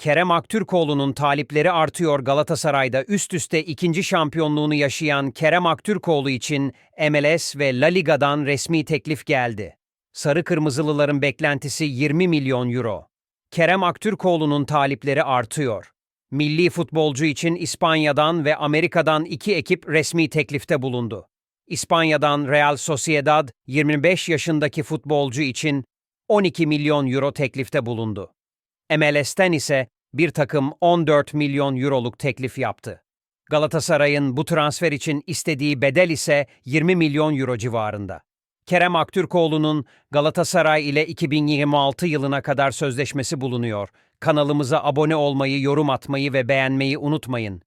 Kerem Aktürkoğlu'nun talipleri artıyor Galatasaray'da üst üste ikinci şampiyonluğunu yaşayan Kerem Aktürkoğlu için MLS ve La Liga'dan resmi teklif geldi. Sarı Kırmızılıların beklentisi 20 milyon euro. Kerem Aktürkoğlu'nun talipleri artıyor. Milli futbolcu için İspanya'dan ve Amerika'dan iki ekip resmi teklifte bulundu. İspanya'dan Real Sociedad 25 yaşındaki futbolcu için 12 milyon euro teklifte bulundu. MLS'ten ise bir takım 14 milyon euroluk teklif yaptı. Galatasaray'ın bu transfer için istediği bedel ise 20 milyon euro civarında. Kerem Aktürkoğlu'nun Galatasaray ile 2026 yılına kadar sözleşmesi bulunuyor. Kanalımıza abone olmayı, yorum atmayı ve beğenmeyi unutmayın.